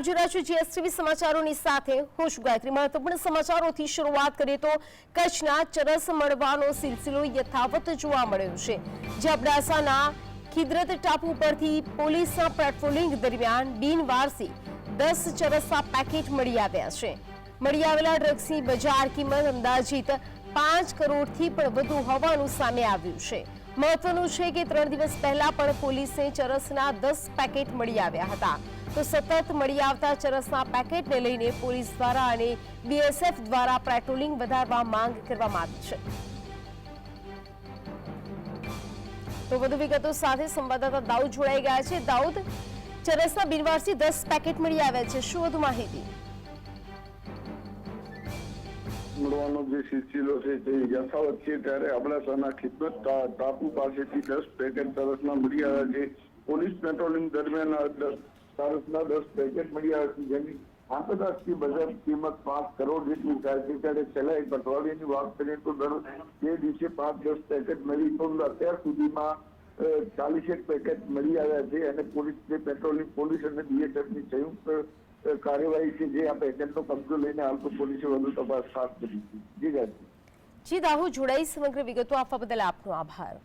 Gujarat GSTV સમાચારોની સાથે હું મહત્વપૂર્ણ સમાચારોથી શરૂઆત કરીએ તો કચ્છના ચરસ મળવાનો સિલસિલો યથાવત જોવા મળ્યો છે. જે અબડાસાના ખિદરત ટાપુ પરથી પોલીસના પેટ્રોલિંગ દરમિયાન બિનવારસી દસ ચરસના પેકેટ મળી આવ્યા છે. મળી આવેલા ડ્રગ્સની બજાર કિંમત અંદાજિત પાંચ કરોડથી પણ વધુ હોવાનું સામે આવ્યું છે. મહત્વનું છે કે ત્રણ દિવસ પહેલા પણ પોલીસને ચરસના દસ પેકેટ મળી આવ્યા હતા. તો સતત મળી આવતા ચરસના પેકેટને લઈને પોલીસ દ્વારા અને બીએસએફ દ્વારા પેટ્રોલિંગ વધારવા માંગ કરવામાં આવી છે. તો વધુ વિગતો સાથે સંવાદદાતા દાઉદ જોડાઈ ગયા છે. દાઉદ, ચરસના બિનવારસી દસ પેકેટ મળી આવ્યા છે. શું વધુ માહિતી? મળવાનો જે સિલસિલો છે તે યથાવત છે, ત્યારે અબડાસાના ખિદમત ટાપુ પાસેથી દસ પેકેટ તરસના મળી આવ્યા છે. પોલીસ પેટ્રોલિંગ દરમિયાન આ દસ પેકેટ મળી આવ્યા છે. જેની આંતરરાષ્ટ્રીય બજાર કિંમત પાંચ કરોડ જેટલી થાય છે. ત્યારે છેલ્લા એક અઠવાડિયાની વાત કરીએ તો દર બે દિવસે પાંચ દસ પેકેટ મળી. તો અત્યાર સુધીમાં ચાલીસેક પેકેટ મળી આવ્યા છે અને પોલીસ, જે પેટ્રોલિંગ પોલીસ અને બીએસએફની સંયુક્ત કાર્યવાહી છે જે આ પેકેટનો કબજો લઈને હાલ તો પોલીસે વધુ તપાસ હાથ ધરી છે. જી ગાયત્રી જી, દાહુ જોડાઈ સમગ્ર વિગતો આપવા બદલ આપનો આભાર.